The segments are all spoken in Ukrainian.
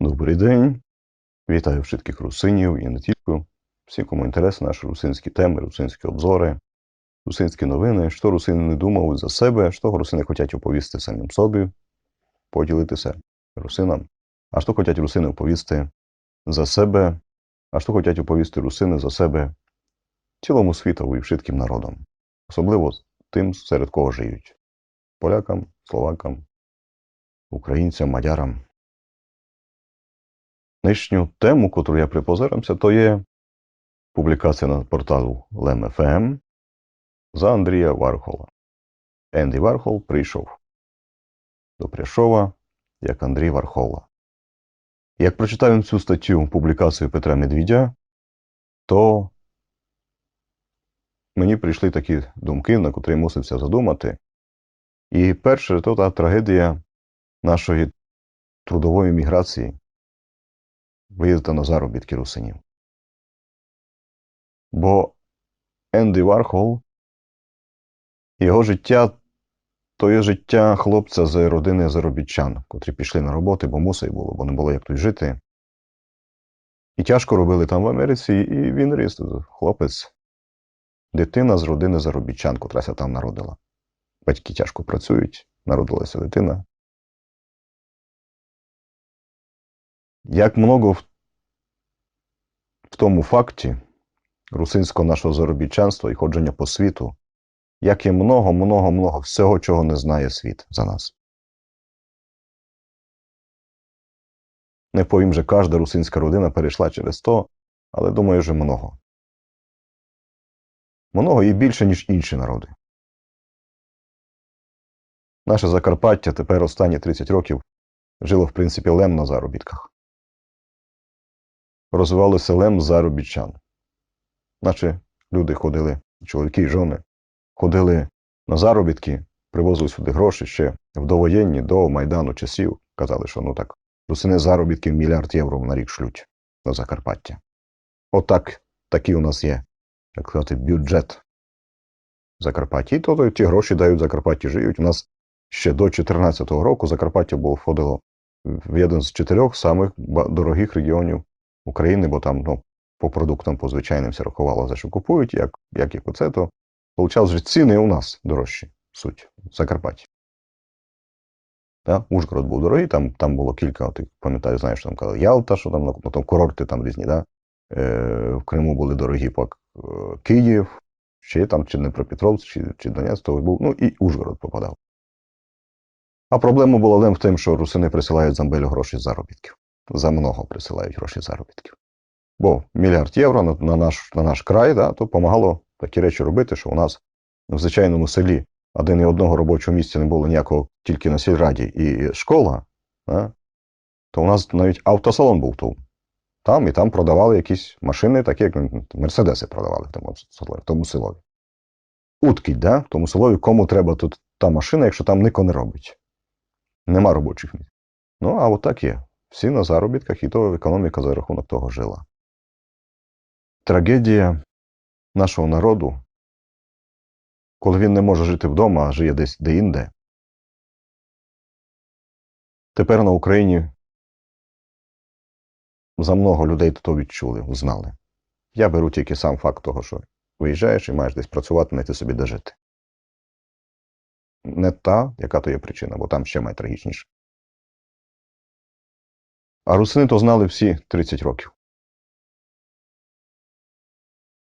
Добрий день. Вітаю вчитких русинів і не тільки. Всі, кому інтересні наші русинські теми, русинські обзори, русинські новини, що русини не думають за себе, що русини хочуть оповісти самим собі, поділитися русинам, а що хочуть русини оповісти за себе, а що хочуть оповісти русини за себе цілому світові і вшитким народом, особливо тим, серед кого живуть полякам, словакам, українцям, мадярам. Нинішню тему, яку я припозирамся, то є публікація на порталу LEM.FM за Андрія Вархола. Енді Вархол прийшов до Пряшова як Андрій Вархола. Як прочитав цю статтю публікацію Петра Медвідя, то мені прийшли такі думки, на котрі мусився задумати. І перше, то та трагедія нашої трудової міграції виїзду на заробітки русинів. Бо Енді Вархол, його життя то є життя хлопця з родини заробітчан, котрі пішли на роботи, бо мусить було, бо не було як тут жити. І тяжко робили там в Америці, і він ріс, хлопець, дитина з родини заробітчан, котрася там народила. Батьки тяжко працюють, народилася дитина. Як много в, в тому факті русинського нашого заробітчанства і ходження по світу, як є много, много, много всього, чого не знає світ за нас. Не повім, що кожна русинська родина перейшла через то, але думаю, що много. Много і більше, ніж інші народи. Наше Закарпаття тепер останні 30 років жило, в принципі, лем на заробітках розвивалося лем заробітчан. Наче люди ходили, чоловіки і жони, ходили на заробітки, привозили сюди гроші ще в довоєнні, до Майдану часів. Казали, що ну так, русини заробітків мільярд євро на рік шлють на Закарпаття. Отак, такий у нас є, як сказати, бюджет Закарпаття. І то ті гроші дають Закарпатті живуть. У нас ще до 2014 року Закарпаття було входило в один з чотирьох самих дорогих регіонів України, бо там ну, по продуктам, по звичайним все рахувало, за що купують, як як і оце, то виходить, що ціни у нас дорожчі, суть, в Закарпатті. Да? Ужгород був дорогий, там там було кілька, ти пам'ятаю, знаєш, там казали Ялта, що там ну, там курорти там різні, да? Е, в Криму були дорогі пак е, Київ, ще там чи Дніпропетровськ, чи, чи Донецьк, то був, ну і Ужгород попадав. А проблема була в тим, що русини присилають Замбелю гроші з заробітків за много присилають гроші заробітків. Бо мільярд євро на, на наш на наш край, да, то допомагало такі речі робити, що у нас в звичайному селі один і одного робочого місця не було ніякого тільки на сільраді і школа, да, то у нас навіть автосалон був тут. Там і там продавали якісь машини, такі як Мерседеси продавали в тому, в тому селові. Уткіть, да? в тому селові, кому треба тут та машина, якщо там ніхто не робить. Нема робочих місць. Ну, а от так є. Всі на заробітках, і то економіка за рахунок того жила. Трагедія нашого народу, коли він не може жити вдома, а жиє десь де-інде. Тепер на Україні за много людей то відчули, узнали. Я беру тільки сам факт того, що виїжджаєш і маєш десь працювати, знайти собі де жити. Не та, яка то є причина, бо там ще найтрагічніше. А русини то знали всі 30 років.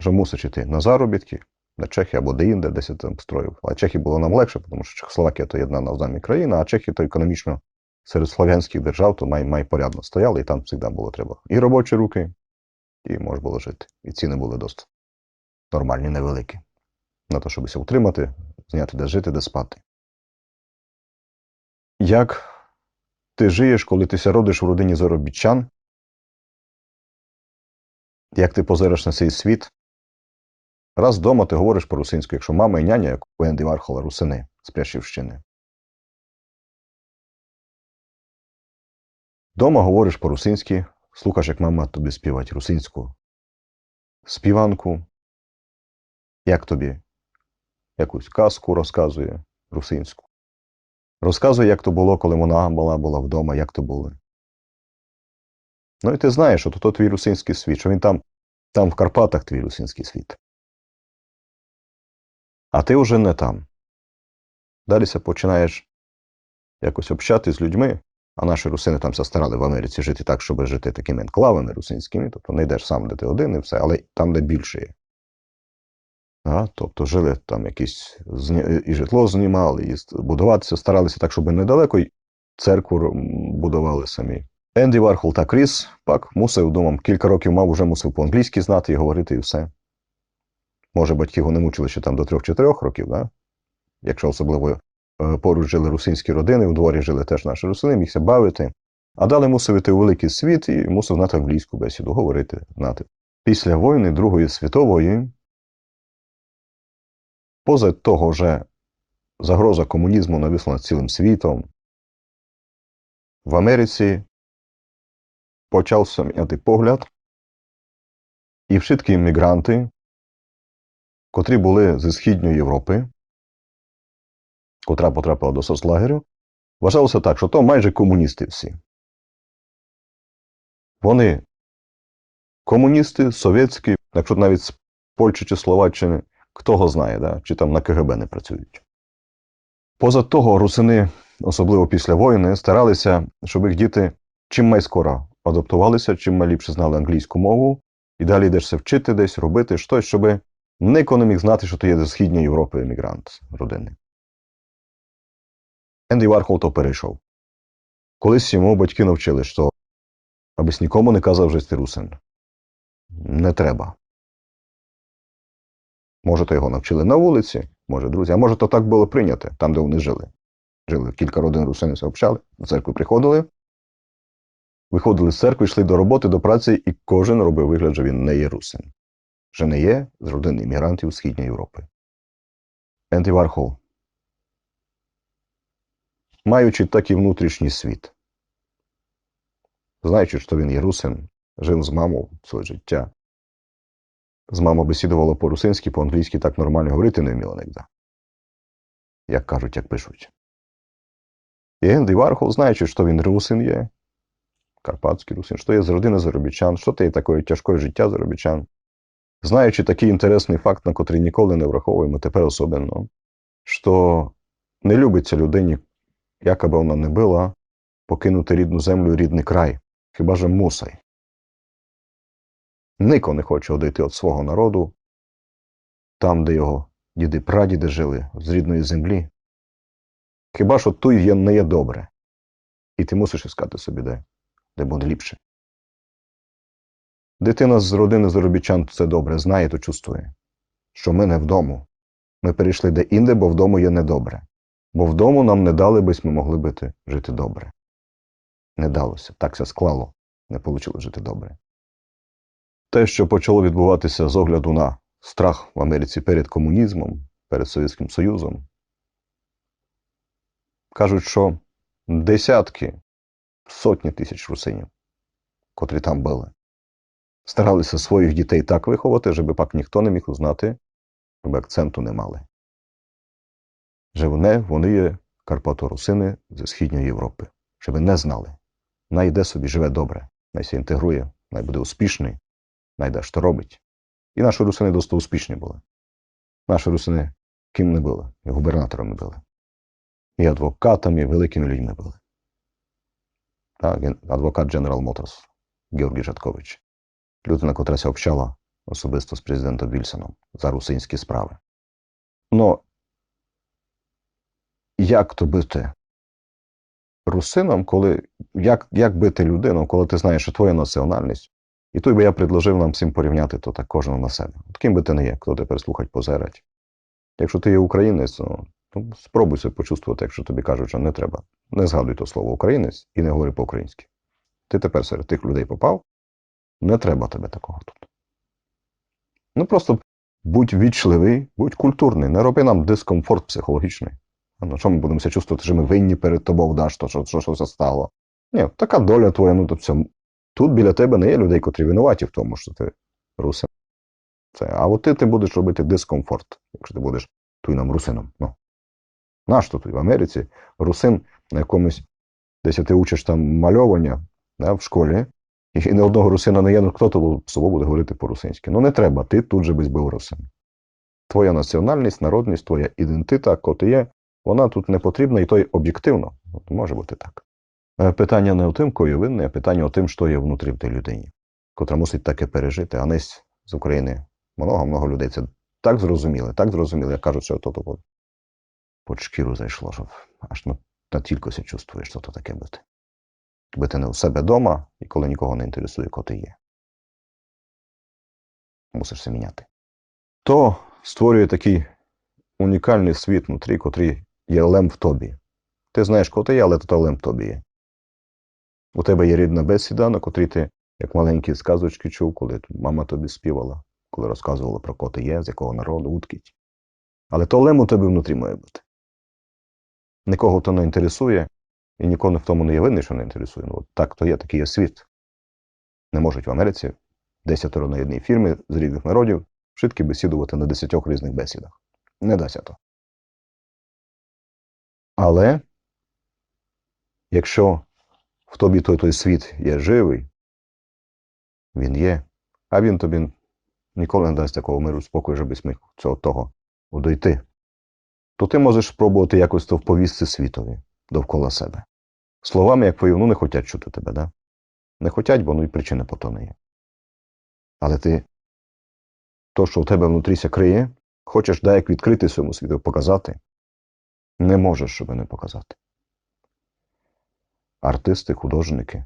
Що мусить йти на заробітки, на Чехії або де-інде, десь там строїв. А Чехії було нам легше, тому що Чехословакія то єдна навзамі країна, а Чехія то економічно серед слов'янських держав то май, май порядно стояли, і там завжди було треба. І робочі руки, і можна було жити. І ціни були досить нормальні, невеликі. На те, щоб утримати, зняти де жити, де спати. Як ти жиєш, коли ти ся родиш в родині заробітчан, як ти позириш на цей світ. Раз вдома ти говориш по-русинську, якщо мама і няня, як у Енді Вархола русини з Прящівщини. Дома говориш по-русинськи, слухаєш, як мама тобі співать русинську співанку, як тобі якусь казку розказує русинську. Розказує, як то було, коли вона була була вдома, як то було. Ну і ти знаєш, що то твій русинський світ, що він там, там в Карпатах твій русинський світ. А ти вже не там. Даліся починаєш якось общати з людьми, а наші русини там старали в Америці жити так, щоб жити такими енклавами русинськими, тобто не йдеш сам, де ти один і все, але там, де більше є. А, тобто жили там якісь і житло знімали, і будуватися, старалися так, щоб недалеко, й церкву будували самі. Енді Вархол так ріс, пак мусив думав, кілька років мав, уже мусив по-англійськи знати і говорити, і все. Може, батьки його не мучили ще там до трьох-чотирьох років, да? якщо особливо е, поруч жили русинські родини, у дворі жили теж наші русини, мігся бавити. А далі мусив іти у великий світ і мусив знати англійську бесіду, говорити, знати. Після війни Другої світової, поза того вже загроза комунізму нависла над цілим світом, в Америці почався міняти погляд, і вшиткі іммігранти, котрі були зі Східної Європи, котра потрапила до соцлагерю, вважалося так, що то майже комуністи всі. Вони комуністи, совєтські, якщо навіть з Польщі чи Словаччини, хто його знає, да? чи там на КГБ не працюють. Поза того, русини, особливо після війни, старалися, щоб їх діти чим майскоро адаптувалися, чим ліпше знали англійську мову, і далі йдешся вчити десь, робити щось, щоб ніхто не міг знати, що ти є з Східної Європи емігрант родини. Енді Вархол то перейшов. Колись йому батьки навчили, що абись нікому не казав, що ти русин. Не треба. Може, то його навчили на вулиці, може, друзі, а може, то так було прийнято, там, де вони жили. Жили кілька родин русини, се общали, до церкви приходили, виходили з церкви, йшли до роботи, до праці, і кожен робив вигляд, що він не є русин. Що не є з родин іммігрантів Східної Європи. Енді Вархол, маючи такий внутрішній світ, знаючи, що він є русин, жив з мамою своє життя, з мамою бесідувала по-русинськи, по-англійськи так нормально говорити не вміла нігде. Як кажуть, як пишуть. І Енді Вархол, знаючи, що він русин є, карпатський русин, що є з родини заробітчан, що є таке тяжке життя заробітчан, знаючи такий інтересний факт, на котрий ніколи не враховуємо тепер особливо, що не любиться людині, яка би вона не була, покинути рідну землю рідний край, хіба ж мусай. Нико не хоче одійти від свого народу, там, де його діди прадіди жили, з рідної землі. Хіба що тут є, не є добре, і ти мусиш іскати собі де, де буде ліпше. Дитина з родини заробітчан це добре знає, то чувствує, що ми не вдому. Ми перейшли де інде, бо вдому є недобре. Бо вдому нам не дали, бись ми могли бити, жити добре. Не далося, так ся склало, не вийшло жити добре. Те, що почало відбуватися з огляду на страх в Америці перед комунізмом, перед Совєтським Союзом, кажуть, що десятки, сотні тисяч русинів, котрі там були, старалися своїх дітей так виховати, щоб пак ніхто не міг узнати, щоб акценту не мали. Що вони, вони є карпато-русини зі Східної Європи, щоб не знали. Най йде собі, живе добре, най се інтегрує, най буде успішний, найде що робить. І наші русини досить успішні були. Наші русини ким не були, і губернаторами були, і адвокатами, і великими людьми були. Так, адвокат General Motors Георгій Жаткович, людина, котра общала особисто з президентом Вільсоном за русинські справи. Ну, як то бити русином, коли як, як бити людину, коли ти знаєш, що твоя національність? І тут би я предложив нам всім порівняти то так кожного на себе. От ким би ти не є, хто тепер слухать, позерать. Якщо ти є українець, ну, то спробуй себе почувствувати, якщо тобі кажуть, що не треба. Не згадуй то слово українець і не говори по-українськи. Ти тепер серед тих людей попав, не треба тебе такого тут. Ну просто будь вічливий, будь культурний, не роби нам дискомфорт психологічний. А Ну, що ми будемо себе чувствувати, що ми винні перед тобою, да, що, що, що, що це стало? Ні, така доля твоя, ну то все. Тут біля тебе не є людей, котрі винуваті в тому, що ти русин. Це, а от ти, ти будеш робити дискомфорт, якщо ти будеш туй нам русином. Ну. Наш тут в Америці русин на якомусь, десь ти учиш там мальовання да, в школі, І не одного русина не є, ну хто то з собою буде говорити по-русинськи. Ну не треба, ти тут же би збив русин. Твоя національність, народність, твоя ідентита, ти є, вона тут не потрібна, і то й об'єктивно. От може бути так. Е, Питання не у тим, кою винний, а питання у тим, що є внутрі в тій людині, котра мусить таке пережити. А з України много-много людей це так зрозуміли, так зрозуміли, як кажуть, що то то під шкіру зайшло, що аж на, на тільки чувствуєш, що то таке бути. Бути не у себе вдома, і коли нікого не інтересує, хто ти є. Мусиш це міняти. То створює такий унікальний світ внутрі, котрий є лем в тобі. Ти знаєш, хто ти є, але то лем в тобі є. У тебе є рідна бесіда, на котрій ти, як маленькі сказочки, чув, коли мама тобі співала, коли розказувала про кого ти є, з якого народу, уткіть. Але то лем у тебе внутрі має бути. Нікого то не інтересує, і нікого в тому не є винний, що не інтересує. Ну, от так то є, такий є світ. Не можуть в Америці десятеро на одній фірмі з різних народів швидко бесідувати на десятьох різних бесідах. Не дасть то. Але якщо в тобі той той світ є живий, він є, а він тобі ніколи не дасть такого миру спокою, щоб міг цього того удойти, то ти можеш спробувати якось то вповісти світові довкола себе. Словами, як твої, ну не хочуть чути тебе, да? Не хочуть, бо ну і причини по є. Але ти то, що у тебе внутріся криє, хочеш да як відкрити цьому світу, показати, не можеш, щоб не показати. Артисти, художники,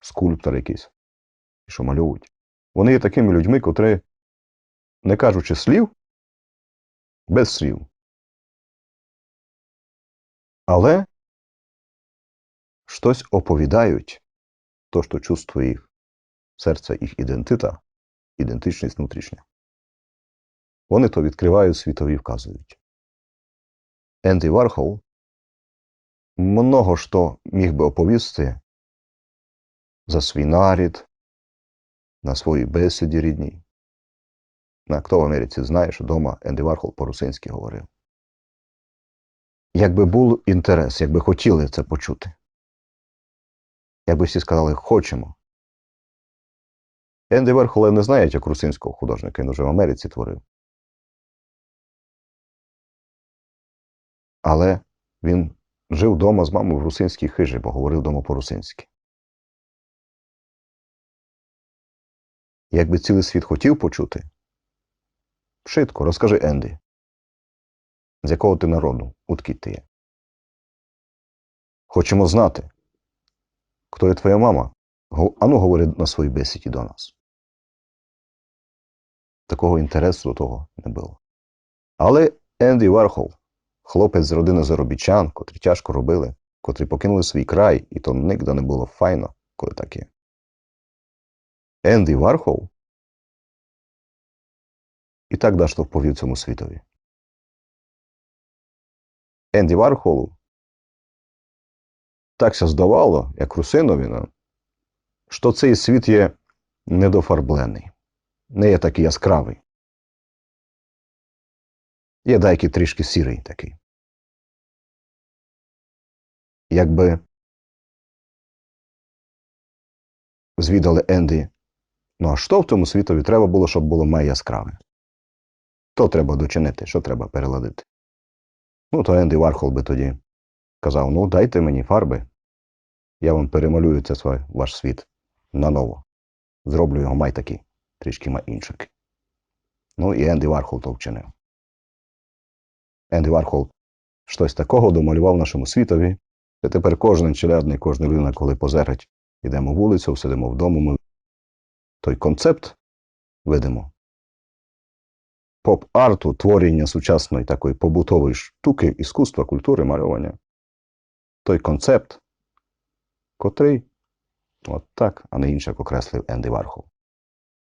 скульптори якісь, що малюють. Вони є такими людьми, котрі, не кажучи слів, без слів. Але щось оповідають, то, що чувствує їх серце, їх ідентита, ідентичність внутрішня. Вони то відкривають світові вказують. Енді Вархол много що міг би оповісти за свій нарід, на своїй бесіді рідній. На хто в Америці знає, що вдома Енді Вархол по-русинськи говорив. Якби був інтерес, якби хотіли це почути. Якби всі сказали, хочемо. Енді Верхоле не знає, як русинського художника, він уже в Америці творив. Але він жив вдома з мамою в русинській хижі, бо говорив вдома по-русинськи. Якби цілий світ хотів почути, швидко, розкажи Енді, з якого ти народу, утки ти є. Хочемо знати, хто є твоя мама. Ану, говори на своїй бесіді до нас. Такого інтересу до того не було. Але Енді Вархол, хлопець з родини заробітчан, котрі тяжко робили, котрі покинули свій край, і то нігде не було файно, коли таке. Енді Вархол і так дашто вповів цьому світові. Енді Вархолу такся здавало, як Русинові, що цей світ є недофарблений, не є такий яскравий. Є деякий трішки сірий такий. Якби звідали Енді, ну а що в тому світові треба було, щоб було май яскраве? То треба дочинити, що треба переладити. Ну, то Енді Вархол би тоді казав: ну, дайте мені фарби, я вам перемалюю це свій, ваш світ наново. Зроблю його май такий, трішки май інший. Ну і Енді Вархол то вчинив. Енді Вархол щось такого домалював нашому світові. І тепер кожен челядний, кожна людина, коли позерить, йдемо вулицю, сидимо вдома, ми той концепт видимо. Поп-арту, творення сучасної такої побутової штуки, іскусства, культури, малювання. Той концепт, котрий, от так, а не інше, окреслив Енді Вархол.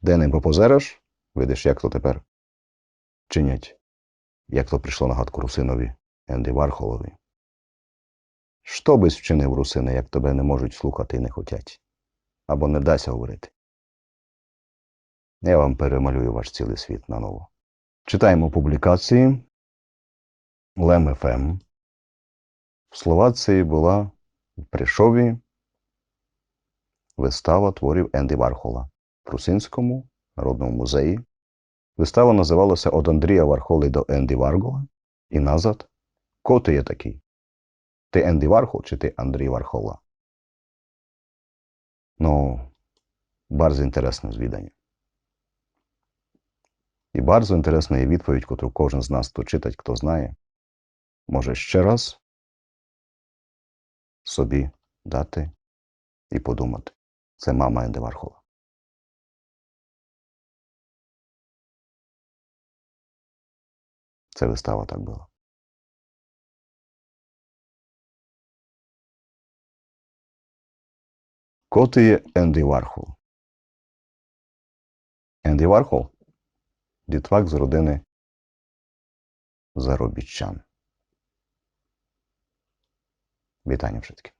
Де ним попозериш, видиш, як то тепер чинять, як то прийшло на гадку Русинові Енді Вархолові. Що би вчинив русини, як тебе не можуть слухати і не хотять, або не дася говорити? Я вам перемалюю ваш цілий світ наново. Читаємо публікації Лем.ФМ. В Словації була в Пришові вистава творів Енді Вархола в Прусинському народному музеї. Вистава називалася Од Андрія Вархоли до Енді Варгола і назад Ко ти є такий? Ти Енді Вархол чи ти Андрій Вархола? Ну, bardzo інтересне звідання. І bardzo інтересна є відповідь, котру кожен з нас, хто читать, хто знає, може ще раз собі дати і подумати. Це мама Енді Вархола. Це вистава так була. Коти Енді Вархол. Енді Вархол дітвак з родини заробітчан. Вітання таки.